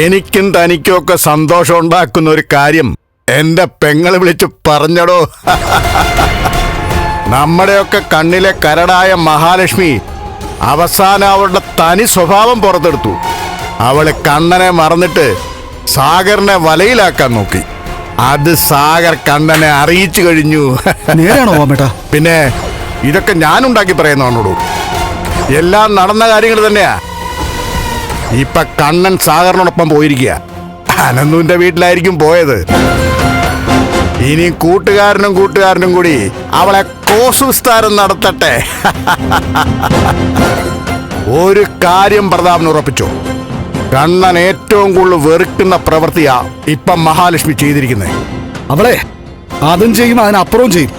എനിക്കും തനിക്കും ഒക്കെ സന്തോഷം ഉണ്ടാക്കുന്ന ഒരു കാര്യം എന്റെ പെങ്ങൾ വിളിച്ചു പറഞ്ഞടോ. നമ്മുടെയൊക്കെ കണ്ണിലെ കരടായ മഹാലക്ഷ്മി അവസാനം അവളുടെ തനി സ്വഭാവം പുറത്തെടുത്തു. അവൾ കണ്ണനെ മറന്നിട്ട് സാഗറിനെ വലയിലാക്കാൻ നോക്കി. അത് സാഗർ കണ്ണനെ അറിയിച്ചു കഴിഞ്ഞു. നേരാണോ പിന്നെ ഇതൊക്കെ ഞാനുണ്ടാക്കി പറയുന്നതാണോടൂ? എല്ലാം നടന്ന കാര്യങ്ങൾ തന്നെയാ. ഇപ്പൊ കണ്ണൻ സാഗറിനോടൊപ്പം പോയിരിക്കുക. അനന്തുവിന്റെ വീട്ടിലായിരിക്കും പോയത്. ഇനി കൂട്ടുകാരനും കൂട്ടുകാരനും കൂടി അവളെ കോസ് വിസ്താരം നടത്തട്ടെ. ഒരു കാര്യം പ്രതാപൻ ഉറപ്പിച്ചു. കണ്ണൻ ഏറ്റവും കൂടുതൽ വെറുക്കുന്ന പ്രവൃത്തിയാ ഇപ്പം മഹാലക്ഷ്മി ചെയ്തിരിക്കുന്നത് അവളെ അതും ചെയ്യും അതിനപ്പുറവും ചെയ്യും.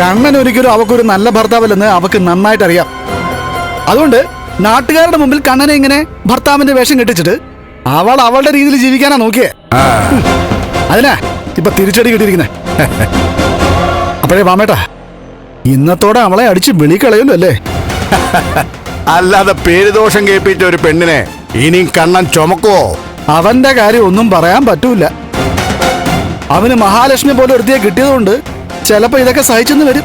കണ്ണൻ ഒരിക്കലും അവക്കൊരു നല്ല ഭർത്താവല്ലെന്ന് അവക്ക് നന്നായിട്ട് അറിയാം അതുകൊണ്ട് നാട്ടുകാരുടെ മുമ്പിൽ കണ്ണനെ ഇങ്ങനെ ഭർത്താവിന്റെ വേഷം കെട്ടിച്ചിട്ട് അവൾ അവളുടെ രീതിയിൽ ജീവിക്കാനാ നോക്കിയേ. അതിനാ ഇപ്പൊ തിരിച്ചടി കിട്ടിയിരിക്കുന്നേ. അപ്പോഴേ വാമേട്ടാ ഇന്നത്തോടെ അവളെ അടിച്ച് വിളിക്കളയുന്നു അല്ലേ? അല്ലാതെ പേരുദോഷം കേൾപ്പിച്ച ഒരു പെണ്ണിനെ ഇനി കണ്ണൻ ചുമക്കുവോ? അവന്റെ കാര്യം ഒന്നും പറയാൻ പറ്റൂല. അവന് മഹാലക്ഷ്മി പോലെ ഒരുത്തിയെ കിട്ടിയതുകൊണ്ട് ചിലപ്പോ ഇതൊക്കെ സഹിച്ചെന്ന് വരും.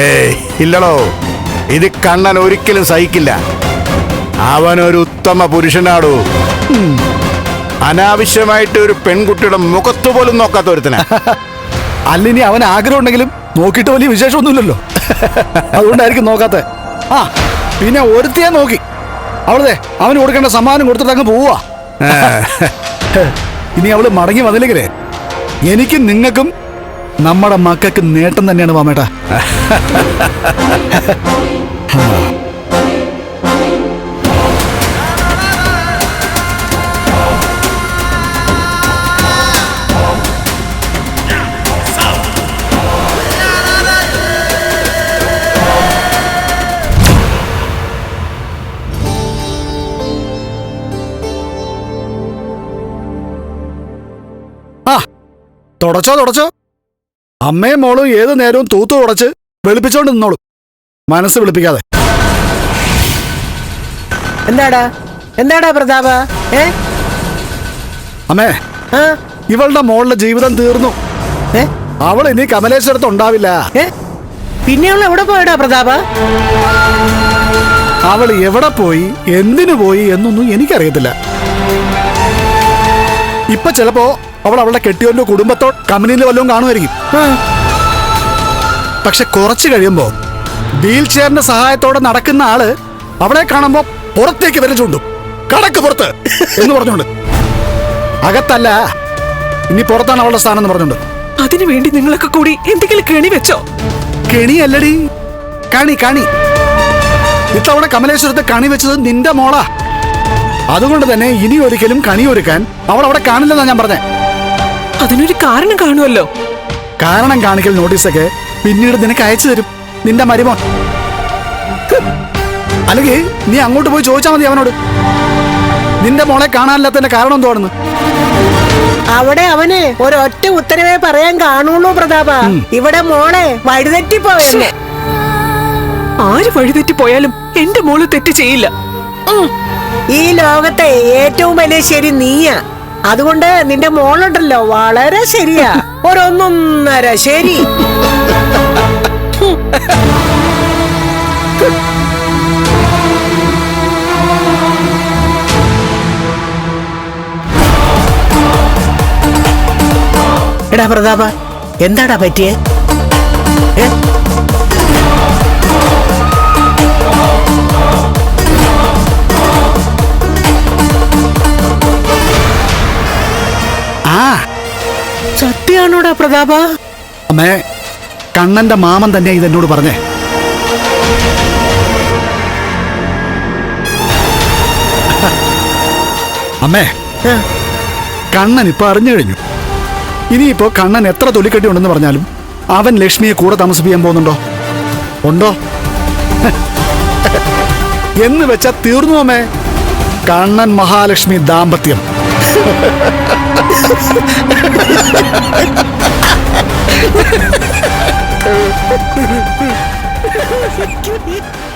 ഏയ് ഇല്ലടോ. ഇത് കണ്ണൻ ഒരിക്കലും സഹിക്കില്ല. അവനൊരു ഉത്തമ പുരുഷനാടോ. അനാവശ്യമായിട്ട് ഒരു പെൺകുട്ടിയുടെ മുഖത്ത് പോലും നോക്കാത്ത ഒരുത്തന. അല്ലിനി അവൻ ആഗ്രഹം ഉണ്ടെങ്കിലും നോക്കിയിട്ട് വലിയ വിശേഷമൊന്നുമില്ലല്ലോ. അതുകൊണ്ടായിരിക്കും നോക്കാത്ത. ആ പിന്നെ ഒരുത്തിയെ നോക്കി. അവളതെ അവന് കൊടുക്കേണ്ട സമ്മാനം കൊടുത്തിട്ട് അങ്ങ് പോവാ ഇനി അവൾ മടങ്ങി വന്നില്ലെങ്കിലേ എനിക്കും നിങ്ങൾക്കും നമ്മുടെ മക്കൾക്ക് നേട്ടം തന്നെയാണ് മാമേട്ട. തുടച്ചോ തുടച്ചോ. അമ്മയും മോളും ഏത് നേരവും തൂത്തു തുടച്ച് വെളുപ്പിച്ചോണ്ട് നിന്നോളും. മനസ്സ് വിളിപ്പിക്കാതെ. എന്താടാ? എന്താടാ പ്രതാപ? ഏ? അമ്മേ ആ? ഇവളുടെ മോളുടെ ജീവിതം തീർന്നു. ഏ? അവൾ ഇനി കമലേശ്വരത്ത് ഉണ്ടാവില്ല. ഏ? പിന്നെ അവൾ എവിടെ പോയടാ പ്രതാപ? അവൾ എവിടെ പോയി എന്തിനു പോയി എന്നൊന്നും എനിക്കറിയത്തില്ല. ഇപ്പൊ ചിലപ്പോ അവൾ അവളുടെ കെട്ടിയോന്റെ കുടുംബത്തോ കമ്പനിയിൽ വല്ലതും കാണുമായിരിക്കും. പക്ഷെ കുറച്ച് കഴിയുമ്പോ വീൽ ചെയറിന്റെ സഹായത്തോടെ നടക്കുന്ന ആൾ അവളെ കാണുമ്പോ പുറത്തേക്ക് വരെ ചൂണ്ടും. കടക്ക് പുറത്ത് എന്ന് പറഞ്ഞോണ്ട് അകത്തല്ല ഇനി പുറത്താണ് അവളുടെ സ്ഥാനം എന്ന് പറഞ്ഞോണ്ട് അതിനു വേണ്ടി നിങ്ങളൊക്കെ കൂടി എന്തെങ്കിലും കെണി വെച്ചോ? കെണി അല്ലടി കണി കണി. ഇത്തവണ കമലേശ്വരത്തെ കണി വെച്ചത് നിന്റെ മോളാ. അതുകൊണ്ട് തന്നെ ഇനി ഒരിക്കലും കണി ഒരുക്കാൻ അവൾ അവിടെ കാണില്ലെന്നാ ഞാൻ പറഞ്ഞേ. അതിനൊരു കാരണം കാണുമല്ലോ. കാരണം കാണിക്കൽ നോട്ടീസൊക്കെ പിന്നീട് നിനക്ക് അയച്ചു തരും. നിന്റെ മരുമോൻ. അല്ലെങ്കിൽ നീ അങ്ങോട്ട് പോയി ചോദിച്ചാൽ മതി അവനോട്. നിന്റെ മോളെ കാണാനില്ലാത്തതിന്റെ കാരണം എന്തുവാണെന്ന്? അവിടെ അവന് ഒരൊറ്റ ഉത്തരവേ പറയാൻ കാണുള്ളൂ പ്രതാപ. ഇവിടെ മോളെ വഴിതെറ്റി പോയല്ലേ ആര് വഴിതെറ്റി പോയാലും എന്റെ മോൾ തെറ്റ് ചെയ്യില്ല. ഈ ലോകത്തെ ഏറ്റവും വലിയ ശരി നീയാ. അതുകൊണ്ട് നിന്റെ മോളുണ്ടല്ലോ വളരെ ശരിയാ. ഒരൊന്നൊന്നര ശരി. എടാ പ്രതാപ എന്താടാ പറ്റിയേ? സത്യാണോടാ പ്രതാപ? അമ്മേ കണ്ണന്റെ മാമൻ തന്നെ ഇതെന്നോട് പറഞ്ഞേ. അമ്മേ കണ്ണൻ ഇപ്പൊ അറിഞ്ഞു കഴിഞ്ഞു. ഇനിയിപ്പോ കണ്ണൻ എത്ര തൊലിക്കെട്ടി ഉണ്ടെന്ന് പറഞ്ഞാലും അവൻ ലക്ഷ്മിയെ കൂടെ താമസിപ്പിക്കാൻ പോകുന്നുണ്ടോ? ഉണ്ടോ? എന്ന് വെച്ചാ തീർന്നു അമ്മേ. Kannan Mahalakshmi ദാമ്പത്യം. Ha ha ha!